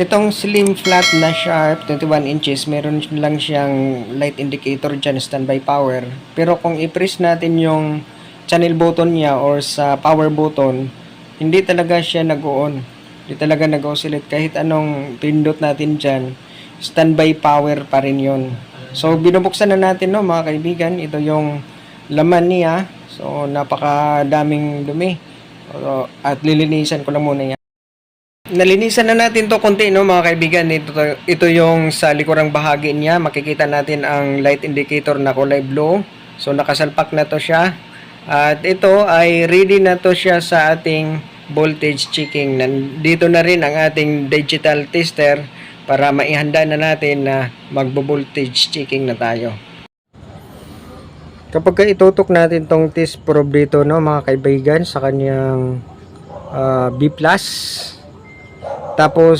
Itong slim flat na sharp 21 inches, meron lang siyang light indicator dyan, standby power. Pero kung i-press natin yung channel button niya or sa power button, hindi talaga siya nag-on. Hindi talaga nag-oscillate. Kahit anong pindot natin dyan, standby power pa rin yun. So, binubuksan na natin no mga kaibigan. Ito yung laman niya. So, napakadaming dumi. So, at lilinisan ko lang muna yan. Nalinisan na natin to konti no mga kaibigan. Ito, ito yung sa likurang bahagi niya. Makikita natin ang light indicator na kulay blue. So nakasalpak na to siya. At ito ay ready na to siya sa ating voltage checking. Nandito na rin ang ating digital tester para maihanda na natin na magbo-voltage checking na tayo. Kapag ka itutok natin tong test probe dito no mga kaibigan sa kanyang ah, B+, tapos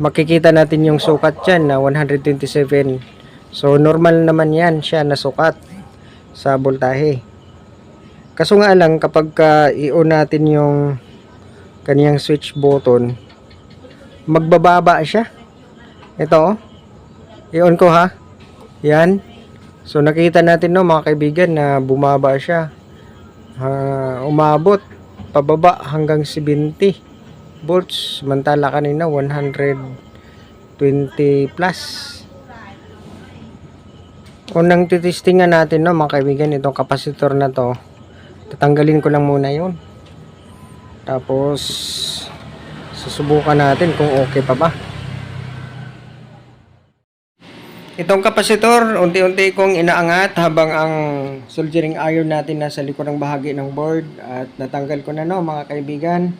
makikita natin yung sukat dyan na 127. So normal naman yan siya na sukat sa voltahe. Kaso nga lang kapag ka i-on natin yung kaniyang switch button, magbababa siya. Ito oh. I-on ko ha. Yan. So nakita natin no mga kaibigan na bumaba siya. Ah, umabot pababa hanggang 70 volts. Samantala kanina 120 plus. Unang titistingan natin no mga kaibigan itong kapasitor na to. Tatanggalin ko lang muna yun. Tapos susubukan natin kung okay pa ba Itong kapasitor, unti-unti kong inaangat habang ang soldering iron natin nasa likurang bahagi ng board at natanggal ko na no mga kaibigan.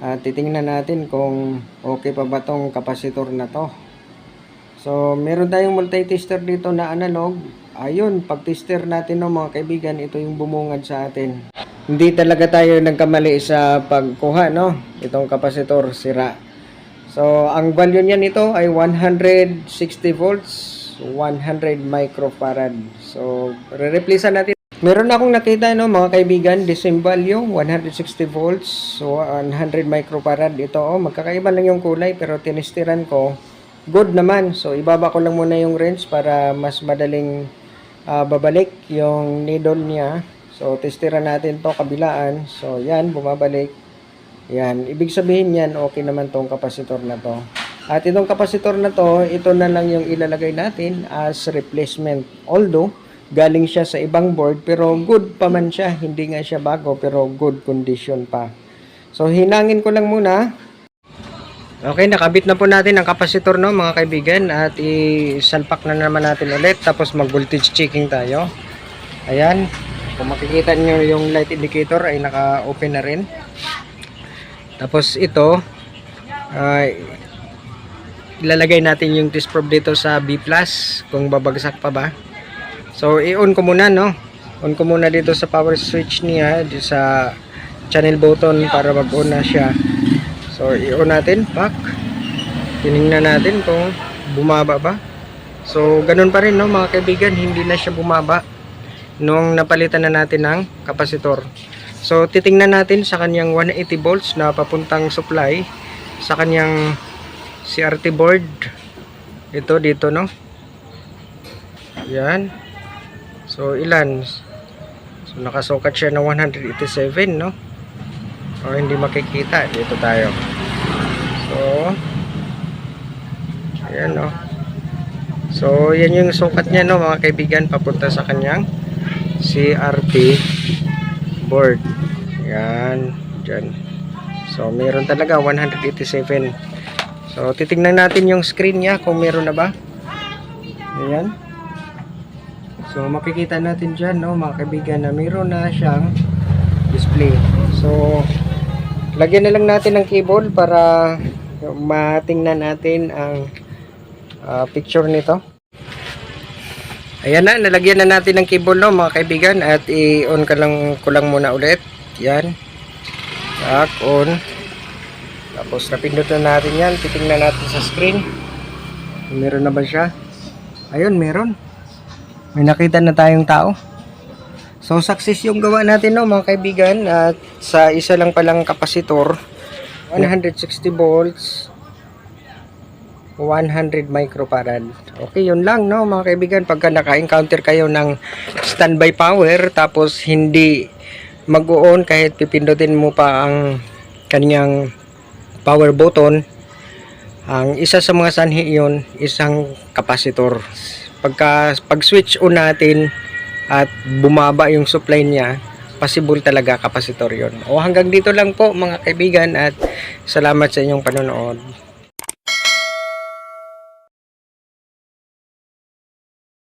At titingnan natin kung okay pa ba tong kapasitor na to. So, meron tayong multi-tester dito na analog. Ayun, pag-tester natin no mga kaibigan, ito yung bumungad sa atin. Hindi talaga tayo nagkamali sa pagkuha no. Itong kapasitor sira. So, ang value niya nito ay 160 volts, 100 microfarad. So, re-replacean natin. Meron akong nakita no mga kaibigan, the same value, 160 volts, so 100 microfarad. Ito oh, magkakaiba lang yung kulay pero tinestiran ko. Good naman. So, ibaba ko lang muna yung range para mas madaling ah, babalik yung needle niya. So, testiran natin to kabilaan. So, yan, bumabalik. Yan, ibig sabihin yan, okay naman tong kapasitor na to. At itong kapasitor na to, ito na lang yung ilalagay natin as replacement. Although, galing siya sa ibang board, pero good pa man siya. Hindi nga siya bago, pero good condition pa. So, hinangin ko lang muna. Okay, nakabit na po natin ang kapasitor no mga kaibigan at isalpak na naman natin ulit tapos mag voltage checking tayo. Ayan, kung makikita niyo yung light indicator ay naka-open na rin. Tapos ito, ay ilalagay natin yung test probe dito sa B+, kung babagsak pa ba. So, i-on ko muna, no? On ko muna dito sa power switch niya, dito sa channel button para mag-on na siya. So, i-on natin, pak. Tinignan natin kung bumaba ba. So, ganun pa rin, no, mga kaibigan, hindi na siya bumaba nung napalitan na natin ng kapasitor. So, titingnan natin sa kanyang 180 volts na papuntang supply sa kanyang CRT board. Ito dito, no? Yan. So, ilan? So, nakasukat siya ng 187, no? O, hindi makikita. Dito tayo. So, ayan, no? So, yan yung sukat niya, no, mga kaibigan, papunta sa kanyang CRT board. Yan, dyan. So, meron talaga 187. So, titingnan natin yung screen niya kung meron na ba. Ayan. So, makikita natin dyan, no, mga kaibigan, na meron na siyang display. So, lagyan na lang natin ng cable para matingnan natin ang ah, picture nito. Ayan na, nalagyan na natin ng cable no mga kaibigan at i-on ka lang ko lang muna ulit. Yan. Tak, on. Tapos napindot na natin yan. Titingnan natin sa screen. Meron na ba siya? Ayun, meron. May nakita na tayong tao. So success yung gawa natin no mga kaibigan at sa isa lang palang kapasitor 160 volts 100 microfarad. Okay, yun lang no mga kaibigan pagka naka-encounter kayo ng standby power tapos hindi mag-on kahit pipindutin mo pa ang kanyang power button. Ang isa sa mga sanhi yun isang kapasitor. Pagka pag switch on natin at bumaba yung supply niya possible talaga kapasitor yon o hanggang dito lang po mga kaibigan at salamat sa inyong panonood